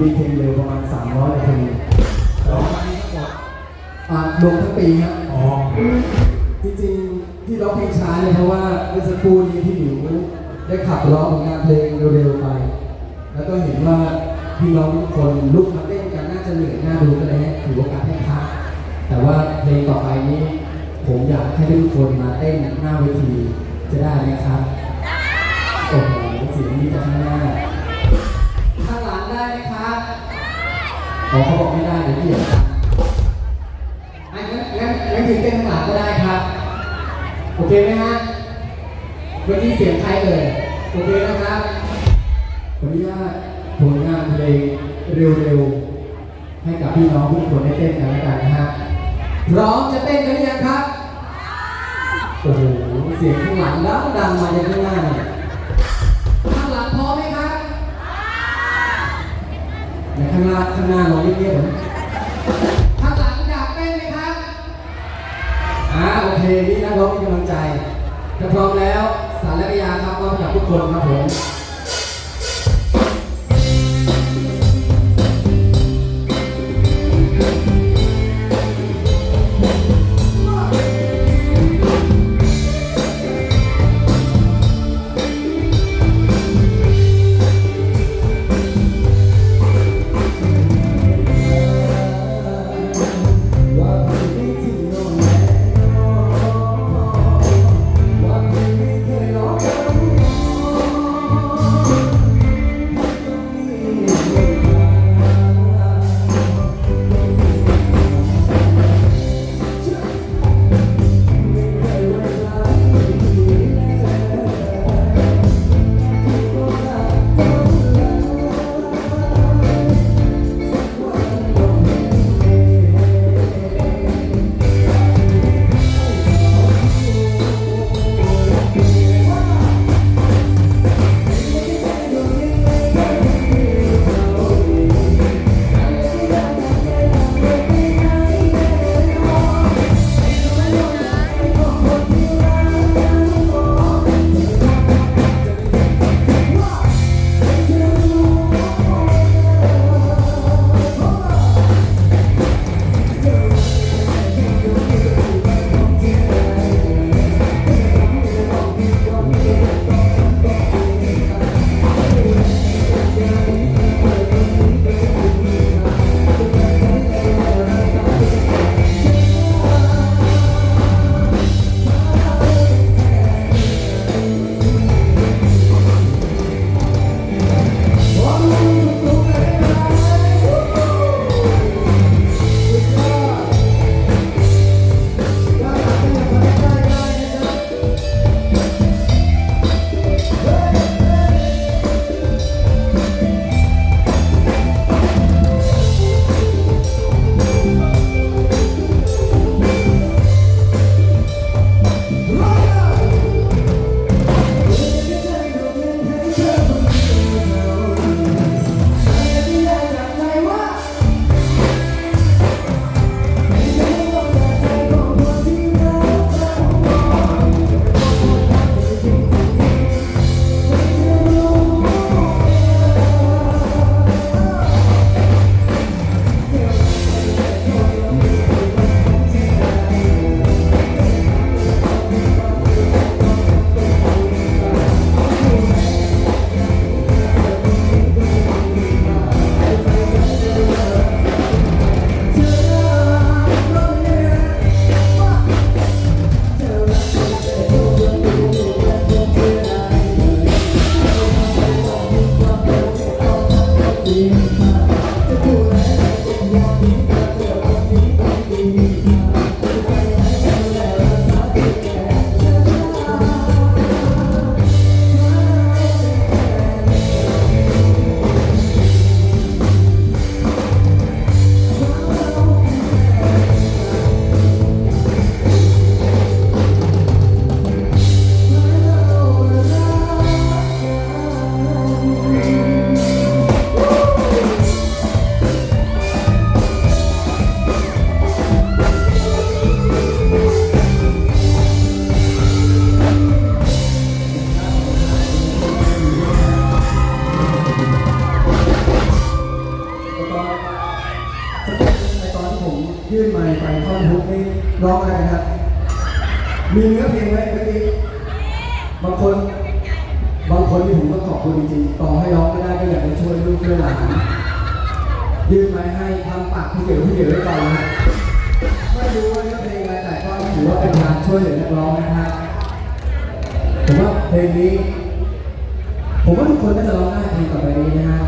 มีเพลงเร็วประมาณ 300กว่าเพลงร้องมานี้ทั้งหมดอ่ารวมทั้งปีครับอ๋อจริงๆที่ร้องเพลงช้าเนี่ยเพราะว่าเมื่อสักครู่นี้พี่หมิวได้ขับร้องผลงานเพลงเร็วๆไป แล้วก็เห็นว่าพี่น้องทุกคนลุกมาเต้นกันน่าจะเหนื่อยน่าดูก็เลยให้ถือโอกาสให้พักแต่ว่าเพลงต่อไปนี้ผมอยากให้ทุกคนมาเต้นหน้าเวทีจะได้ไหมครับโอ้โหเสียงนี้จากข้างหน้า อ๋อเขาบอกไม่ได้เดี๋ยพี่งั้นงั้นงั้นถึงเต้นข้างหลังก็ได้ครับ โอเคไหมฮะวันนี้เสียงใครเอ่ยโอเคนะครับวันนี้ว่าผลงานเพลงเร็วๆ ให้กับพี่น้องทุกคนได้เต้นกันแล้วกันนะฮะ พร้อมจะเต้นกันหรือยังครับ โอ้โห เสียงข้างหลังดังดังมาจากข้างหน้าเนี่ย ในข้างหน้าข้างหน้าลองเงียบๆเหมือนข้างหลังอยากเต้นไหมครับอ่าโอเคนี่นักร้องมีกำลังใจถ้าพร้อมแล้วสารและกยาครับมอบให้กับทุกคนครับผม ยื่นไมค์ไปท่อนฮุกนี่ร้องอะไรครับ มีเนื้อเพลงไหมเมื่อกี้บางคนบางคนที่ผมต้องขอบคุณจริงๆต่อให้ร้องไม่ได้ก็อยากจะช่วยลูกช่วยหลานยื่นไม้ให้ทำปากพี่เก๋พี่เก๋ไว้ก่อนนะไม่รู้ว่าเนื้อเพลงอะไรแต่ก็ถือว่าเป็นการช่วยเหลือนักร้องนะฮะผมว่าเพลงนี้ ผมว่าทุกคนน่าจะร้องได้เพลงต่อไปนี้นะฮะ